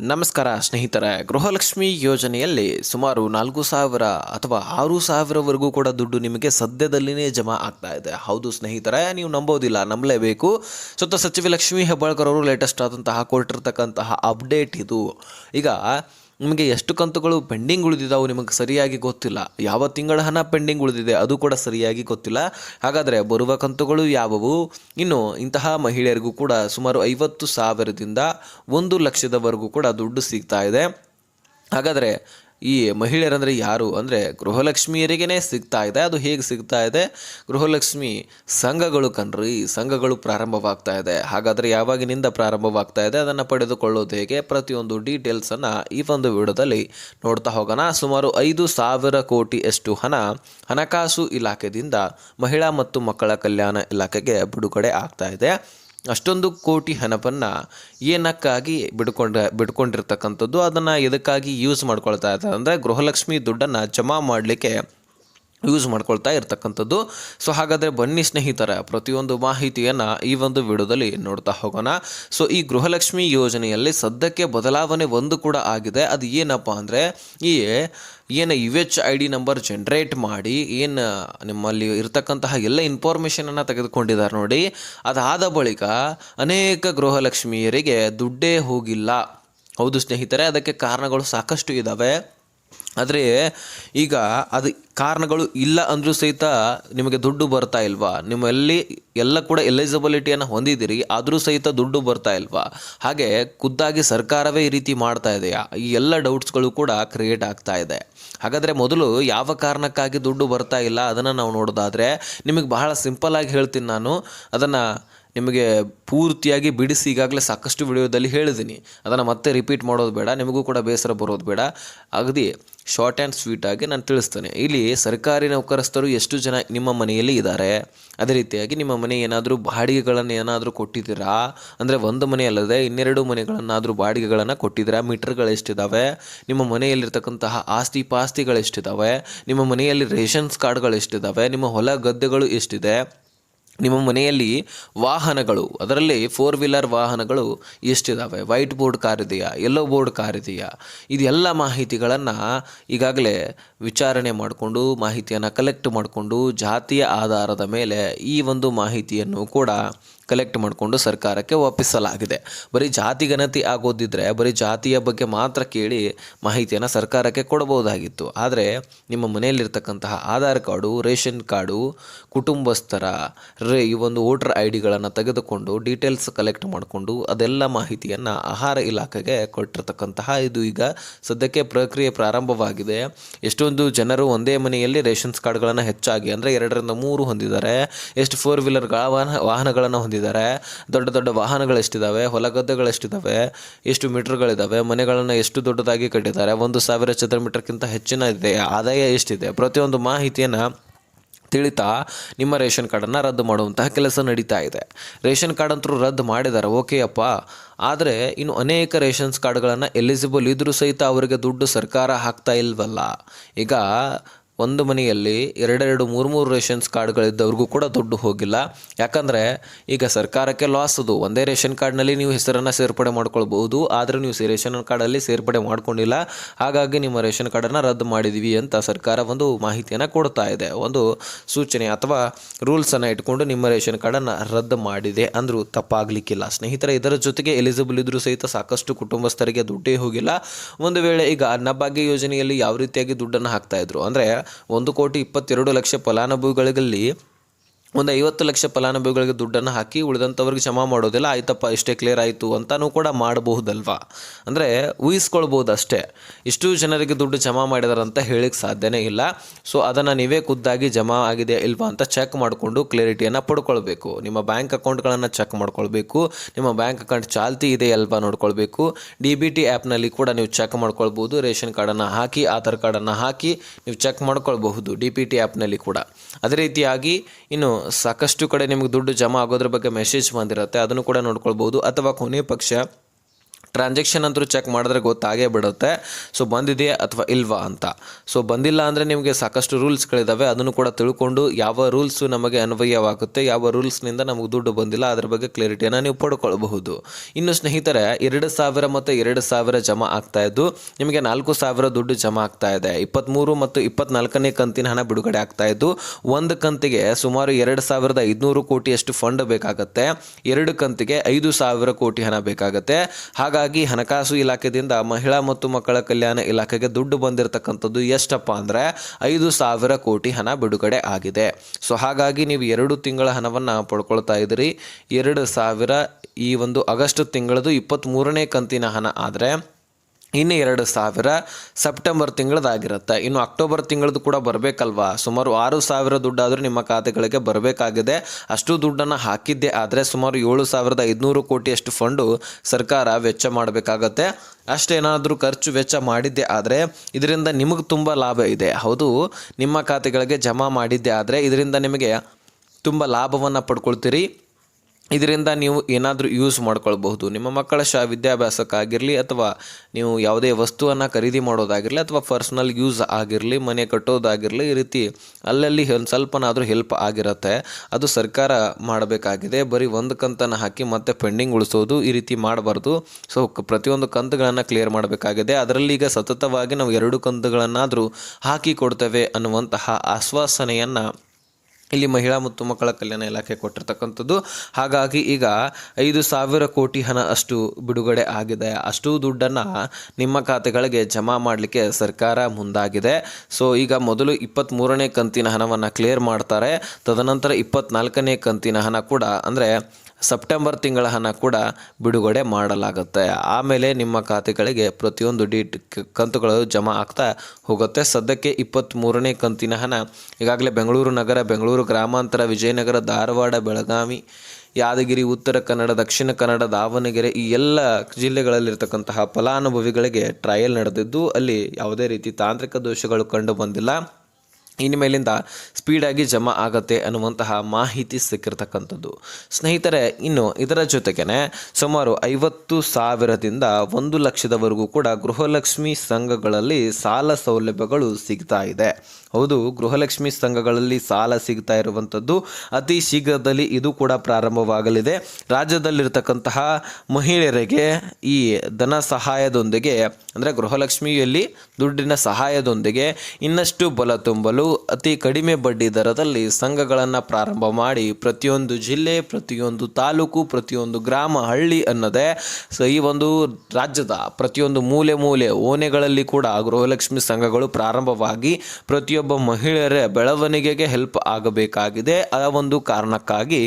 ನಮಸ್ಕಾರ ಸ್ನೇಹಿತರೆ, ಗೃಹಲಕ್ಷ್ಮಿ ಯೋಜನೆಯಲ್ಲಿ ಸುಮಾರು ನಾಲ್ಕು ಸಾವಿರ ಅಥವಾ ಆರು ಸಾವಿರವರೆಗೂ ಕೂಡ ದುಡ್ಡು ನಿಮಗೆ ಸದ್ಯದಲ್ಲಿನೇ ಜಮಾ ಆಗ್ತಾ ಇದೆ. ಹೌದು ಸ್ನೇಹಿತರೆ, ನೀವು ನಂಬೋದಿಲ್ಲ, ನಂಬಲೇಬೇಕು. ಸ್ವತಃ ಸಚಿವ ಲಕ್ಷ್ಮೀ ಹೆಬ್ಬಾಳ್ಕರ್ ಅವರು ಲೇಟೆಸ್ಟ್ ಆದಂತಹ ಕೊಟ್ಟಿರ್ತಕ್ಕಂತಹ ಅಪ್ಡೇಟ್ ಇದು. ಈಗ ನಿಮಗೆ ಎಷ್ಟು ಕಂತುಗಳು ಪೆಂಡಿಂಗ್ ಉಳಿದಿದ್ದಾವೆ ನಿಮಗೆ ಸರಿಯಾಗಿ ಗೊತ್ತಿಲ್ಲ. ಯಾವ ತಿಂಗಳ ಹಣ ಪೆಂಡಿಂಗ್ ಉಳಿದಿದೆ ಅದು ಕೂಡ ಸರಿಯಾಗಿ ಗೊತ್ತಿಲ್ಲ. ಹಾಗಾದರೆ ಬರುವ ಕಂತುಗಳು ಯಾವುವು? ಇನ್ನು ಇಂತಹ ಮಹಿಳೆಯರಿಗೂ ಕೂಡ ಸುಮಾರು ಐವತ್ತು ಸಾವಿರದಿಂದ ಒಂದು ಲಕ್ಷದವರೆಗೂ ಕೂಡ ದುಡ್ಡು ಸಿಗ್ತಾ ಇದೆ. ಹಾಗಾದರೆ ಈ ಮಹಿಳೆಯರಂದರೆ ಯಾರು? ಅಂದರೆ ಗೃಹಲಕ್ಷ್ಮಿಯರಿಗೇ ಸಿಗ್ತಾ ಇದೆ. ಅದು ಹೇಗೆ ಸಿಗ್ತಾ ಇದೆ? ಗೃಹಲಕ್ಷ್ಮಿ ಸಂಘಗಳು ಕಣ್ರಿ. ಸಂಘಗಳು ಪ್ರಾರಂಭವಾಗ್ತಾ ಇದೆ. ಹಾಗಾದರೆ ಯಾವಾಗಿನಿಂದ ಪ್ರಾರಂಭವಾಗ್ತಾ ಇದೆ? ಅದನ್ನು ಪಡೆದುಕೊಳ್ಳೋದು ಹೇಗೆ? ಪ್ರತಿಯೊಂದು ಡೀಟೇಲ್ಸನ್ನು ಈ ಒಂದು ವಿಡಿಯೋದಲ್ಲಿ ನೋಡ್ತಾ ಹೋಗೋಣ. ಸುಮಾರು ಐದು ಸಾವಿರ ಕೋಟಿಯಷ್ಟು ಹಣ ಹಣಕಾಸು ಇಲಾಖೆಯಿಂದ ಮಹಿಳಾ ಮತ್ತು ಮಕ್ಕಳ ಕಲ್ಯಾಣ ಇಲಾಖೆಗೆ ಬಿಡುಗಡೆ ಆಗ್ತಾ ಇದೆ. ಅಷ್ಟೊಂದು ಕೋಟಿ ಹಣವನ್ನು ಏನಕ್ಕಾಗಿ ಬಿಡ್ಕೊಂಡ, ಬಿಡ್ಕೊಂಡಿರ್ತಕ್ಕಂಥದ್ದು, ಅದನ್ನು ಇದಕ್ಕಾಗಿ ಯೂಸ್ ಮಾಡ್ಕೊಳ್ತಾ ಇರ್ತಾರೆ ಅಂದರೆ ಗೃಹಲಕ್ಷ್ಮಿ ದುಡ್ಡನ್ನು ಜಮಾ ಮಾಡಲಿಕ್ಕೆ ಯೂಸ್ ಮಾಡ್ಕೊಳ್ತಾ ಇರ್ತಕ್ಕಂಥದ್ದು. ಸೊ ಹಾಗಾದರೆ ಬನ್ನಿ ಸ್ನೇಹಿತರ, ಪ್ರತಿಯೊಂದು ಮಾಹಿತಿಯನ್ನು ಈ ಒಂದು ವಿಡಿಯೋದಲ್ಲಿ ನೋಡ್ತಾ ಹೋಗೋಣ. ಸೊ ಈ ಗೃಹಲಕ್ಷ್ಮಿ ಯೋಜನೆಯಲ್ಲಿ ಸದ್ಯಕ್ಕೆ ಬದಲಾವಣೆ ಒಂದು ಕೂಡ ಆಗಿದೆ. ಅದು ಏನಪ್ಪ ಅಂದರೆ, ಈ ಏನು U H I D number generate ಮಾಡಿ, ಏನು, ನಿಮ್ಮಲ್ಲಿ ಇರತಕ್ಕಂತಹ ಎಲ್ಲ ಇನ್ಫಾರ್ಮೇಷನನ್ನು ತೆಗೆದುಕೊಂಡಿದ್ದಾರೆ ನೋಡಿ. ಅದಾದ ಬಳಿಕ ಅನೇಕ ಗೃಹಲಕ್ಷ್ಮಿಯರಿಗೆ ದುಡ್ಡೇ ಹೋಗಿಲ್ಲ. ಹೌದು ಸ್ನೇಹಿತರೆ, ಅದಕ್ಕೆ ಕಾರಣಗಳು ಸಾಕಷ್ಟು ಇದ್ದಾವೆ ಆದರೆ ಈಗ ಅದು ಕಾರಣಗಳು ಇಲ್ಲ ಅಂದರೂ ಸಹಿತ ನಿಮಗೆ ದುಡ್ಡು ಬರ್ತಾ ಇಲ್ವಾ? ನಿಮ್ಮಲ್ಲಿ ಎಲ್ಲ ಕೂಡ ಎಲಿಜಿಬಿಲಿಟಿಯನ್ನು ಹೊಂದಿದ್ದೀರಿ, ಆದರೂ ಸಹಿತ ದುಡ್ಡು ಬರ್ತಾ ಇಲ್ವಾ? ಹಾಗೆ ಖುದ್ದಾಗಿ ಸರ್ಕಾರವೇ ಈ ರೀತಿ ಮಾಡ್ತಾ ಇದೆಯಾ? ಈ ಎಲ್ಲ ಡೌಟ್ಸ್ಗಳು ಕೂಡ ಕ್ರಿಯೇಟ್ ಆಗ್ತಾ ಇದೆ. ಹಾಗಾದರೆ ಮೊದಲು ಯಾವ ಕಾರಣಕ್ಕಾಗಿ ದುಡ್ಡು ಬರ್ತಾ ಇಲ್ಲ? ಅದನ್ನು ನಾವು ನೋಡೋದಾದರೆ, ನಿಮಗೆ ಬಹಳ ಸಿಂಪಲ್ ಆಗಿ ಹೇಳ್ತೀನಿ ನಾನು. ಅದನ್ನು ನಿಮಗೆ ಪೂರ್ತಿಯಾಗಿ ಬಿಡಿಸಿ ಈಗಾಗಲೇ ಸಾಕಷ್ಟು ವಿಡಿಯೋದಲ್ಲಿ ಹೇಳಿದ್ದೀನಿ. ಅದನ್ನು ಮತ್ತೆ ರಿಪೀಟ್ ಮಾಡೋದು ಬೇಡ, ನಿಮಗೂ ಕೂಡ ಬೇಸರ ಬರೋದು ಬೇಡ. ಅಗದಿ ಶಾರ್ಟ್ ಆ್ಯಂಡ್ ಸ್ವೀಟಾಗಿ ನಾನು ತಿಳಿಸ್ತೇನೆ. ಇಲ್ಲಿ ಸರ್ಕಾರಿ ನೌಕರಸ್ಥರು ಎಷ್ಟು ಜನ ನಿಮ್ಮ ಮನೆಯಲ್ಲಿ ಇದ್ದಾರೆ? ಅದೇ ರೀತಿಯಾಗಿ ನಿಮ್ಮ ಮನೆ ಏನಾದರೂ ಬಾಡಿಗೆಗಳನ್ನು ಏನಾದರೂ ಕೊಟ್ಟಿದ್ದೀರಾ? ಅಂದರೆ ಒಂದು ಮನೆ ಅಲ್ಲದೆ ಇನ್ನೆರಡು ಮನೆಗಳನ್ನಾದರೂ ಬಾಡಿಗೆಗಳನ್ನು ಕೊಟ್ಟಿದ್ದೀರಾ? ಮೀಟರ್ಗಳು ಎಷ್ಟಿದ್ದಾವೆ ನಿಮ್ಮ ಮನೆಯಲ್ಲಿರ್ತಕ್ಕಂತಹ ಆಸ್ತಿ ಪಾಸ್ತಿಗಳು ಎಷ್ಟಿದ್ದಾವೆ ನಿಮ್ಮ ಮನೆಯಲ್ಲಿ ರೇಷನ್ಸ್ ಕಾರ್ಡ್ಗಳು ಎಷ್ಟಿದ್ದಾವೆ ನಿಮ್ಮ ಹೊಲ ಗದ್ದೆಗಳು ಎಷ್ಟಿದೆ? ನಿಮ್ಮ ಮನೆಯಲ್ಲಿ ವಾಹನಗಳು, ಅದರಲ್ಲಿ ಫೋರ್ ವೀಲರ್ ವಾಹನಗಳು ಎಷ್ಟಿದ್ದಾವೆ ವೈಟ್ ಬೋರ್ಡ್ ಕಾರ್ ಇದೆಯಾ? ಯೆಲ್ಲೋ ಬೋರ್ಡ್ ಕಾರ್ ಇದೆಯಾ? ಇದೆಲ್ಲ ಮಾಹಿತಿಗಳನ್ನು ಈಗಾಗಲೇ ವಿಚಾರಣೆ ಮಾಡಿಕೊಂಡು, ಮಾಹಿತಿಯನ್ನು ಕಲೆಕ್ಟ್ ಮಾಡಿಕೊಂಡು, ಜಾತಿಯ ಆಧಾರದ ಮೇಲೆ ಈ ಒಂದು ಮಾಹಿತಿಯನ್ನು ಕೂಡ ಕಲೆಕ್ಟ್ ಮಾಡಿಕೊಂಡು ಸರ್ಕಾರಕ್ಕೆ ಒಪ್ಪಿಸಲಾಗಿದೆ. ಬರೀ ಜಾತಿ ಗಣತಿ ಆಗೋದಿದ್ರೆ, ಬರೀ ಜಾತಿಯ ಬಗ್ಗೆ ಮಾತ್ರ ಕೇಳಿ ಮಾಹಿತಿಯನ್ನು ಸರ್ಕಾರಕ್ಕೆ ಕೊಡಬಹುದಾಗಿತ್ತು. ಆದರೆ ನಿಮ್ಮ ಮನೆಯಲ್ಲಿರ್ತಕ್ಕಂತಹ ಆಧಾರ್ ಕಾರ್ಡು, ರೇಷನ್ ಕಾರ್ಡು, ಕುಟುಂಬಸ್ಥರ ರೇ, ಈ ಒಂದು ವೋಟರ್ ಐ ಡಿಗಳನ್ನು ತೆಗೆದುಕೊಂಡು ಡೀಟೇಲ್ಸ್ ಕಲೆಕ್ಟ್ ಮಾಡಿಕೊಂಡು ಅದೆಲ್ಲ ಮಾಹಿತಿಯನ್ನು ಆಹಾರ ಇಲಾಖೆಗೆ ಕೊಟ್ಟಿರ್ತಕ್ಕಂತಹ ಇದು ಈಗ ಸದ್ಯಕ್ಕೆ ಪ್ರಕ್ರಿಯೆ ಪ್ರಾರಂಭವಾಗಿದೆ. ಎಷ್ಟೊಂದು ಜನರು ಒಂದೇ ಮನೆಯಲ್ಲಿ ರೇಷನ್ಸ್ ಕಾರ್ಡ್ಗಳನ್ನು ಹೆಚ್ಚಾಗಿ ಅಂದರೆ ಎರಡರಿಂದ ಮೂರು ಹೊಂದಿದ್ದಾರೆ. ಎಷ್ಟು ಫೋರ್ ವೀಲರ್ ವಾಹನ ವಾಹನಗಳನ್ನು ಹೊಂದಿದ್ದಾರೆ. ದೊಡ್ಡ ದೊಡ್ಡ ವಾಹನಗಳು ಎಷ್ಟಿದ್ದಾವೆ ಗದ್ದೆಗಳೆಷ್ಟಿದ್ದಾವೆ ಎಷ್ಟಿದ್ದಾವೆ ಎಷ್ಟು ಮೀಟರ್ಗಳಿದ್ದಾವೆ ಮನೆಗಳನ್ನು ಎಷ್ಟು ದೊಡ್ಡದಾಗಿ ಕಟ್ಟಿದ್ದಾರೆ, ಒಂದು ಸಾವಿರ ಚದರ ಮೀಟರ್ಗಿಂತ ಹೆಚ್ಚಿನ ಇದೆ, ಆದಾಯ ಎಷ್ಟಿದೆ? ಪ್ರತಿಯೊಂದು ಮಾಹಿತಿಯನ್ನು ತಿಳಿತಾ ನಿಮ್ಮ ರೇಷನ್ ಕಾರ್ಡನ್ನು ರದ್ದು ಮಾಡುವಂತಹ ಕೆಲಸ ನಡೀತಾ ಇದೆ. ರೇಷನ್ ಕಾರ್ಡ್ ಅಂತರೂ ರದ್ದು ಮಾಡಿದ್ದಾರೆ ಓಕೆ ಅಪ್ಪ. ಆದರೆ ಇನ್ನು ಅನೇಕ ರೇಷನ್ಸ್ ಕಾರ್ಡ್ಗಳನ್ನು ಎಲಿಜಿಬಲ್ ಇದ್ದರೂ ಸಹಿತ ಅವರಿಗೆ ದುಡ್ಡು ಸರ್ಕಾರ ಹಾಕ್ತಾ ಇಲ್ವಲ್ಲ. ಈಗ ಒಂದು ಮನೆಯಲ್ಲಿ ಎರಡೆರಡು ಮೂರು ಮೂರು ರೇಷನ್ಸ್ ಕಾರ್ಡ್ಗಳಿದ್ದವ್ರಿಗೂ ಕೂಡ ದುಡ್ಡು ಹೋಗಿಲ್ಲ. ಯಾಕಂದರೆ ಈಗ ಸರ್ಕಾರಕ್ಕೆ ಲಾಸ್ ಅದು. ಒಂದೇ ರೇಷನ್ ಕಾರ್ಡ್ನಲ್ಲಿ ನೀವು ಹೆಸರನ್ನು ಸೇರ್ಪಡೆ ಮಾಡ್ಕೊಳ್ಬಹುದು. ಆದರೆ ನೀವು ರೇಷನ್ ಕಾರ್ಡಲ್ಲಿ ಸೇರ್ಪಡೆ ಮಾಡ್ಕೊಂಡಿಲ್ಲ. ಹಾಗಾಗಿ ನಿಮ್ಮ ರೇಷನ್ ಕಾರ್ಡನ್ನು ರದ್ದು ಮಾಡಿದ್ದೀವಿ ಅಂತ ಸರ್ಕಾರ ಒಂದು ಮಾಹಿತಿಯನ್ನು ಕೊಡ್ತಾ ಇದೆ. ಒಂದು ಸೂಚನೆ ಅಥವಾ ರೂಲ್ಸನ್ನು ಇಟ್ಕೊಂಡು ನಿಮ್ಮ ರೇಷನ್ ಕಾರ್ಡನ್ನು ರದ್ದು ಮಾಡಿದೆ ಅಂದರೂ ತಪ್ಪಾಗಲಿಕ್ಕಿಲ್ಲ. ಸ್ನೇಹಿತರೆ, ಇದರ ಜೊತೆಗೆ ಎಲಿಜಿಬಲ್ ಇದ್ದರೂ ಸಹಿತ ಸಾಕಷ್ಟು ಕುಟುಂಬಸ್ಥರಿಗೆ ದುಡ್ಡೇ ಹೋಗಿಲ್ಲ. ಒಂದು ವೇಳೆ ಈಗ ಅನ್ನಭಾಗ್ಯ ಯೋಜನೆಯಲ್ಲಿ ಯಾವ ರೀತಿಯಾಗಿ ದುಡ್ಡನ್ನು ಹಾಕ್ತಾ ಇದ್ರು ಅಂದರೆ ಒಂದು ಕೋಟಿ ಇಪ್ಪತ್ತೆರಡು ಲಕ್ಷ ಫಲಾನುಭವಿಗಳಲ್ಲಿ ಒಂದು ಐವತ್ತು ಲಕ್ಷ ಫಲಾನುಭವಿಗಳಿಗೆ ದುಡ್ಡನ್ನು ಹಾಕಿ ಉಳಿದಂಥವ್ರಿಗೆ ಜಮಾ ಮಾಡೋದಿಲ್ಲ, ಆಯ್ತಪ್ಪ, ಇಷ್ಟೇ ಕ್ಲಿಯರ್ ಆಯಿತು ಅಂತಲೂ ಕೂಡ ಮಾಡಬಹುದಲ್ವಾ? ಅಂದರೆ ಊಹಿಸ್ಕೊಳ್ಬೋದು ಅಷ್ಟೇ. ಇಷ್ಟು ಜನರಿಗೆ ದುಡ್ಡು ಜಮಾ ಮಾಡಿದಾರಂತ ಹೇಳಿಕ್ಕೆ ಸಾಧ್ಯನೇ ಇಲ್ಲ. ಸೊ ಅದನ್ನು ನೀವೇ ಖುದ್ದಾಗಿ ಜಮಾ ಆಗಿದೆ ಇಲ್ವಾ ಅಂತ ಚೆಕ್ ಮಾಡಿಕೊಂಡು ಕ್ಲಿಯರಿಟಿಯನ್ನು ಪಡ್ಕೊಳ್ಬೇಕು. ನಿಮ್ಮ ಬ್ಯಾಂಕ್ ಅಕೌಂಟ್ಗಳನ್ನು ಚೆಕ್ ಮಾಡ್ಕೊಳ್ಬೇಕು. ನಿಮ್ಮ ಬ್ಯಾಂಕ್ ಅಕೌಂಟ್ ಚಾಲ್ತಿ ಇದೆ ಅಲ್ವಾ ನೋಡ್ಕೊಳ್ಬೇಕು. ಡಿ ಬಿ ಟಿ ಆ್ಯಪ್ನಲ್ಲಿ ಕೂಡ ನೀವು ಚೆಕ್ ಮಾಡ್ಕೊಳ್ಬೋದು. ರೇಷನ್ ಕಾರ್ಡನ್ನು ಹಾಕಿ, ಆಧಾರ್ ಕಾರ್ಡನ್ನು ಹಾಕಿ ನೀವು ಚೆಕ್ ಮಾಡ್ಕೊಳ್ಬಹುದು ಡಿ ಪಿ ಟಿ ಆ್ಯಪ್ನಲ್ಲಿ ಕೂಡ. ಅದೇ ರೀತಿಯಾಗಿ ಇನ್ನು ಸಾಕಷ್ಟು ಕಡೆ ನಿಮಗೆ ದುಡ್ಡು ಜಮಾ ಆಗೋದ್ರ ಬಗ್ಗೆ ಮೆಸೇಜ್ ಬಂದಿರುತ್ತೆ. ಅದನ್ನು ಕೂಡ ನೋಡ್ಕೊಳ್ಬೋದು. ಅಥವಾ ಕೊನೆ ಪಕ್ಷ ಟ್ರಾನ್ಸಾಕ್ಷನ್ ಅಂತೂ ಚೆಕ್ ಮಾಡಿದ್ರೆ ಗೊತ್ತಾಗೇ ಬಿಡುತ್ತೆ. ಸೊ ಬಂದಿದೆಯಾ ಅಥವಾ ಇಲ್ವಾ ಅಂತ. ಸೊ ಬಂದಿಲ್ಲ ಅಂದರೆ ನಿಮಗೆ ಸಾಕಷ್ಟು ರೂಲ್ಸ್ಗಳಿದ್ದಾವೆ ಅದನ್ನು ಕೂಡ ತಿಳ್ಕೊಂಡು ಯಾವ ರೂಲ್ಸು ನಮಗೆ ಅನ್ವಯವಾಗುತ್ತೆ, ಯಾವ ರೂಲ್ಸ್ನಿಂದ ನಮಗೆ ದುಡ್ಡು ಬಂದಿಲ್ಲ, ಅದರ ಬಗ್ಗೆ ಕ್ಲಾರಿಟಿಯನ್ನು ನೀವು ಪಡ್ಕೊಳ್ಬಹುದು. ಇನ್ನು ಸ್ನೇಹಿತರೆ, ಎರಡು ಸಾವಿರ ಮತ್ತು ಎರಡು ಸಾವಿರ ಜಮಾ ಆಗ್ತಾ ಇದ್ದು, ನಿಮಗೆ ನಾಲ್ಕು ಸಾವಿರ ದುಡ್ಡು ಜಮಾ ಆಗ್ತಾ ಇದೆ. ಇಪ್ಪತ್ತ್ಮೂರು ಮತ್ತು ಇಪ್ಪತ್ನಾಲ್ಕನೇ ಕಂತಿನ ಹಣ ಬಿಡುಗಡೆ ಆಗ್ತಾ ಇದ್ದು, ಒಂದು ಕಂತಿಗೆ ಸುಮಾರು ಎರಡು ಸಾವಿರದ ಐದುನೂರು ಕೋಟಿಯಷ್ಟು ಫಂಡ್ ಬೇಕಾಗುತ್ತೆ. ಎರಡು ಕಂತಿಗೆ ಐದು ಸಾವಿರ ಕೋಟಿ ಹಣ ಬೇಕಾಗುತ್ತೆ. ಹಾಗಾಗಿ ಹಣಕಾಸು ಇಲಾಖೆಯಿಂದ ಮಹಿಳಾ ಮತ್ತು ಮಕ್ಕಳ ಕಲ್ಯಾಣ ಇಲಾಖೆಗೆ ದುಡ್ಡು ಬಂದಿರತಕ್ಕಂಥದ್ದು ಎಷ್ಟಪ್ಪ ಅಂದರೆ ಐದು ಸಾವಿರ ಕೋಟಿ ಹಣ ಬಿಡುಗಡೆ ಆಗಿದೆ. ಸೊ ಹಾಗಾಗಿ ನೀವು ಎರಡು ತಿಂಗಳ ಹಣವನ್ನು ಪಡ್ಕೊಳ್ತಾ ಇದ್ದೀರಿ. ಎರಡು ಸಾವಿರ ಈ ಒಂದು ಆಗಸ್ಟ್ ತಿಂಗಳದು ಇಪ್ಪತ್ತ್ಮೂರನೇ ಕಂತಿನ ಹಣ ಆದರೆ ಇನ್ನು ಎರಡು ಸಾವಿರ ಸೆಪ್ಟೆಂಬರ್ ತಿಂಗಳದಾಗಿರುತ್ತೆ. ಇನ್ನು ಅಕ್ಟೋಬರ್ ತಿಂಗಳದ್ದು ಕೂಡ ಬರಬೇಕಲ್ವಾ? ಸುಮಾರು ಆರು ಸಾವಿರ ದುಡ್ಡಾದರೂ ನಿಮ್ಮ ಖಾತೆಗಳಿಗೆ ಬರಬೇಕಾಗಿದೆ. ಅಷ್ಟು ದುಡ್ಡನ್ನು ಹಾಕಿದ್ದೆ ಆದರೆ ಸುಮಾರು ಏಳು ಸಾವಿರದ ಐದುನೂರು ಕೋಟಿಯಷ್ಟು ಫಂಡು ಸರ್ಕಾರ ವೆಚ್ಚ ಮಾಡಬೇಕಾಗತ್ತೆ. ಅಷ್ಟೇನಾದರೂ ಖರ್ಚು ವೆಚ್ಚ ಮಾಡಿದ್ದೆ ಆದರೆ ಇದರಿಂದ ನಿಮಗೆ ತುಂಬ ಲಾಭ ಇದೆ. ಹೌದು, ನಿಮ್ಮ ಖಾತೆಗಳಿಗೆ ಜಮಾ ಮಾಡಿದ್ದೆ ಆದರೆ ಇದರಿಂದ ನಿಮಗೆ ತುಂಬ ಲಾಭವನ್ನು ಪಡ್ಕೊಳ್ತೀರಿ. ಇದರಿಂದ ನೀವು ಏನಾದರೂ ಯೂಸ್ ಮಾಡ್ಕೊಳ್ಬಹುದು. ನಿಮ್ಮ ಮಕ್ಕಳ ಶ, ವಿದ್ಯಾಭ್ಯಾಸಕ್ಕಾಗಿರಲಿ ಅಥವಾ ನೀವು ಯಾವುದೇ ವಸ್ತುವನ್ನು ಖರೀದಿ ಮಾಡೋದಾಗಿರಲಿ ಅಥವಾ ಪರ್ಸ್ನಲ್ ಯೂಸ್ ಆಗಿರಲಿ, ಮನೆ ಕಟ್ಟೋದಾಗಿರಲಿ ಈ ರೀತಿ ಅಲ್ಲಲ್ಲಿ ಒಂದು ಸ್ವಲ್ಪನಾದರೂ ಹೆಲ್ಪ್ ಆಗಿರುತ್ತೆ. ಅದು ಸರ್ಕಾರ ಮಾಡಬೇಕಾಗಿದೆ. ಬರೀ ಒಂದು ಕಂತನ್ನು ಹಾಕಿ ಮತ್ತೆ ಪೆಂಡಿಂಗ್ ಉಳಿಸೋದು ಈ ರೀತಿ ಮಾಡಬಾರ್ದು. ಸೊ ಪ್ರತಿಯೊಂದು ಕಂತುಗಳನ್ನು ಕ್ಲಿಯರ್ ಮಾಡಬೇಕಾಗಿದೆ. ಅದರಲ್ಲಿ ಈಗ ಸತತವಾಗಿ ನಾವು ಎರಡು ಕಂತುಗಳನ್ನಾದರೂ ಹಾಕಿ ಕೊಡ್ತೇವೆ ಅನ್ನುವಂತಹ ಆಶ್ವಾಸನೆಯನ್ನು ಇಲ್ಲಿ ಮಹಿಳಾ ಮತ್ತು ಮಕ್ಕಳ ಕಲ್ಯಾಣ ಇಲಾಖೆ ಕೊಟ್ಟಿರ್ತಕ್ಕಂಥದ್ದು. ಹಾಗಾಗಿ ಈಗ ಐದು ಸಾವಿರ ಕೋಟಿ ಹಣ ಅಷ್ಟು ಬಿಡುಗಡೆ ಆಗಿದೆ. ಅಷ್ಟು ದುಡ್ಡನ್ನು ನಿಮ್ಮ ಖಾತೆಗಳಿಗೆ ಜಮಾ ಮಾಡಲಿಕ್ಕೆ ಸರ್ಕಾರ ಮುಂದಾಗಿದೆ. ಸೊ ಈಗ ಮೊದಲು ಇಪ್ಪತ್ತ್ಮೂರನೇ ಕಂತಿನ ಹಣವನ್ನು ಕ್ಲಿಯರ್ ಮಾಡ್ತಾರೆ. ತದನಂತರ ಇಪ್ಪತ್ತ್ನಾಲ್ಕನೇ ಕಂತಿನ ಹಣ ಕೂಡ ಅಂದರೆ ಸೆಪ್ಟೆಂಬರ್ ತಿಂಗಳ ಹಣ ಕೂಡ ಬಿಡುಗಡೆ ಮಾಡಲಾಗುತ್ತೆ. ಆಮೇಲೆ ನಿಮ್ಮ ಖಾತೆಗಳಿಗೆ ಪ್ರತಿಯೊಂದು ಡೇಟ್ ಕಂತುಗಳು ಜಮಾ ಆಗ್ತಾ ಹೋಗುತ್ತೆ. ಸದ್ಯಕ್ಕೆ ಇಪ್ಪತ್ತ್ಮೂರನೇ ಕಂತಿನ ಹಣ ಈಗಾಗಲೇ ಬೆಂಗಳೂರು ನಗರ, ಬೆಂಗಳೂರು ಗ್ರಾಮಾಂತರ, ವಿಜಯನಗರ, ಧಾರವಾಡ, ಬೆಳಗಾವಿ, ಯಾದಗಿರಿ, ಉತ್ತರ ಕನ್ನಡ, ದಕ್ಷಿಣ ಕನ್ನಡ, ದಾವಣಗೆರೆ ಈ ಎಲ್ಲ ಜಿಲ್ಲೆಗಳಲ್ಲಿರ್ತಕ್ಕಂತಹ ಫಲಾನುಭವಿಗಳಿಗೆ ಟ್ರಯಲ್ ನಡೆದಿದ್ದು ಅಲ್ಲಿ ಯಾವುದೇ ರೀತಿ ತಾಂತ್ರಿಕ ದೋಷಗಳು ಕಂಡು ಬಂದಿಲ್ಲ. ಇನ್ನು ಮೇಲಿಂದ ಸ್ಪೀಡಾಗಿ ಜಮಾ ಆಗತ್ತೆ ಅನ್ನುವಂತಹ ಮಾಹಿತಿ ಸಿಕ್ಕಿರ್ತಕ್ಕಂಥದ್ದು. ಸ್ನೇಹಿತರೆ, ಇನ್ನು ಇದರ ಜೊತೆಗೇ ಸುಮಾರು ಐವತ್ತು ಸಾವಿರದಿಂದ ಒಂದು ಲಕ್ಷದವರೆಗೂ ಕೂಡ ಗೃಹಲಕ್ಷ್ಮಿ ಸಂಘಗಳಲ್ಲಿ ಸಾಲ ಸೌಲಭ್ಯಗಳು ಸಿಗ್ತಾ ಇದೆ. ಹೌದು, ಗೃಹಲಕ್ಷ್ಮಿ ಸಂಘಗಳಲ್ಲಿ ಸಾಲ ಸಿಗ್ತಾ ಇರುವಂಥದ್ದು ಅತಿ ಶೀಘ್ರದಲ್ಲಿ ಇದು ಕೂಡ ಪ್ರಾರಂಭವಾಗಲಿದೆ. ರಾಜ್ಯದಲ್ಲಿರ್ತಕ್ಕಂತಹ ಮಹಿಳೆಯರಿಗೆ ಈ ಧನ ಸಹಾಯದೊಂದಿಗೆ, ಅಂದರೆ ಗೃಹಲಕ್ಷ್ಮಿಯಲ್ಲಿ ದುಡ್ಡಿನ ಸಹಾಯದೊಂದಿಗೆ ಇನ್ನಷ್ಟು ಬಲ ತುಂಬಲು ಅತಿ ಕಡಿಮೆ ಬಡ್ಡಿ ದರದಲ್ಲಿ ಸಂಘಗಳನ್ನು ಪ್ರಾರಂಭ ಮಾಡಿ ಪ್ರತಿಯೊಂದು ಜಿಲ್ಲೆ, ಪ್ರತಿಯೊಂದು ತಾಲೂಕು, ಪ್ರತಿಯೊಂದು ಗ್ರಾಮ, ಹಳ್ಳಿ ಅನ್ನದೇ ಸೊ ಈ ಒಂದು ರಾಜ್ಯದ ಪ್ರತಿಯೊಂದು ಮೂಲೆ ಮೂಲೆ ಓನೆಗಳಲ್ಲಿ ಕೂಡ ಗೃಹಲಕ್ಷ್ಮಿ ಸಂಘಗಳು ಪ್ರಾರಂಭವಾಗಿ ಪ್ರತಿಯೊಬ್ಬ ಮಹಿಳೆಯರ ಬೆಳವಣಿಗೆಗೆ ಹೆಲ್ಪ್ ಆಗಬೇಕಾಗಿದೆ. ಆ ಒಂದು ಕಾರಣಕ್ಕಾಗಿ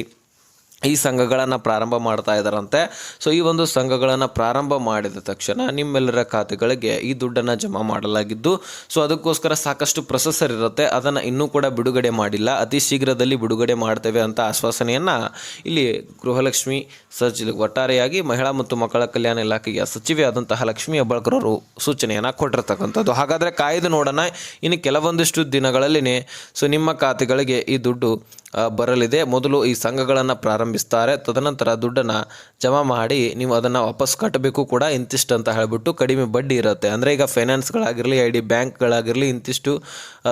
ಈ ಸಂಘಗಳನ್ನು ಪ್ರಾರಂಭ ಮಾಡ್ತಾ ಇದ್ದಾರಂತೆ ಸೊ ಈ ಒಂದು ಸಂಘಗಳನ್ನು ಪ್ರಾರಂಭ ಮಾಡಿದ ತಕ್ಷಣ ನಿಮ್ಮೆಲ್ಲರ ಖಾತೆಗಳಿಗೆ ಈ ದುಡ್ಡನ್ನು ಜಮಾ ಮಾಡಲಾಗಿದ್ದು ಸೊ ಅದಕ್ಕೋಸ್ಕರ ಸಾಕಷ್ಟು ಪ್ರೊಸೆಸರ್ ಇರುತ್ತೆ. ಅದನ್ನು ಇನ್ನೂ ಕೂಡ ಬಿಡುಗಡೆ ಮಾಡಿಲ್ಲ. ಅತಿ ಶೀಘ್ರದಲ್ಲಿ ಬಿಡುಗಡೆ ಮಾಡ್ತೇವೆ ಅಂತ ಆಶ್ವಾಸನೆಯನ್ನು ಇಲ್ಲಿ ಗೃಹಲಕ್ಷ್ಮಿ ಸಚಿವ ಒಟ್ಟಾರೆಯಾಗಿ ಮಹಿಳಾ ಮತ್ತು ಮಕ್ಕಳ ಕಲ್ಯಾಣ ಇಲಾಖೆಯ ಸಚಿವೆಯಾದಂತಹ ಲಕ್ಷ್ಮಿ ಹೆಬ್ಬಾಳ್ಕರ್ ಅವರು ಸೂಚನೆಯನ್ನು ಕೊಟ್ಟಿರತಕ್ಕಂಥದ್ದು. ಹಾಗಾದರೆ ಕಾಯ್ದು ನೋಡೋಣ. ಇನ್ನು ಕೆಲವೊಂದಿಷ್ಟು ದಿನಗಳಲ್ಲಿನೇ ಸೊ ನಿಮ್ಮ ಖಾತೆಗಳಿಗೆ ಈ ದುಡ್ಡು ಬರಲಿದೆ. ಮೊದಲು ಈ ಸಂಘಗಳನ್ನು ಪ್ರಾರಂಭಿಸ್ತಾರೆ. ತದನಂತರ ದುಡ್ಡನ್ನು ಜಮಾ ಮಾಡಿ ನೀವು ಅದನ್ನು ವಾಪಸ್ ಕಟ್ಟಬೇಕು ಕೂಡ ಇಂತಿಷ್ಟು ಅಂತ ಹೇಳಿಬಿಟ್ಟು ಕಡಿಮೆ ಬಡ್ಡಿ ಇರುತ್ತೆ. ಅಂದರೆ ಈಗ ಫೈನಾನ್ಸ್ಗಳಾಗಿರಲಿ, ಐ ಡಿ ಬ್ಯಾಂಕ್ಗಳಾಗಿರಲಿ ಇಂತಿಷ್ಟು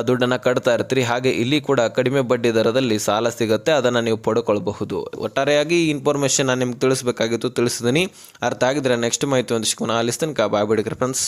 ದುಡ್ಡನ್ನು ಕಟ್ತಾ ಇರ್ತೀರಿ. ಹಾಗೆ ಇಲ್ಲಿ ಕೂಡ ಕಡಿಮೆ ಬಡ್ಡಿ ದರದಲ್ಲಿ ಸಾಲ ಸಿಗುತ್ತೆ. ಅದನ್ನು ನೀವು ಪಡ್ಕೊಳ್ಬಹುದು. ಒಟ್ಟಾರೆಯಾಗಿ ಈ ಇನ್ಫಾರ್ಮೇಷನ್ ನಾನು ನಿಮ್ಗೆ ತಿಳಿಸ್ಬೇಕಾಗಿತ್ತು ತಿಳಿಸಿದ್ದೀನಿ ಅರ್ಥ ಆಗಿದ್ರೆ ನೆಕ್ಸ್ಟ್ ಮಾಹಿತಿ ಒಂದಿಷ್ಟು ಆಲಿಸ್ತನಕ ತನಕ ಬಾಯ್ ಬಿಡಿ ಫ್ರೆಂಡ್ಸ್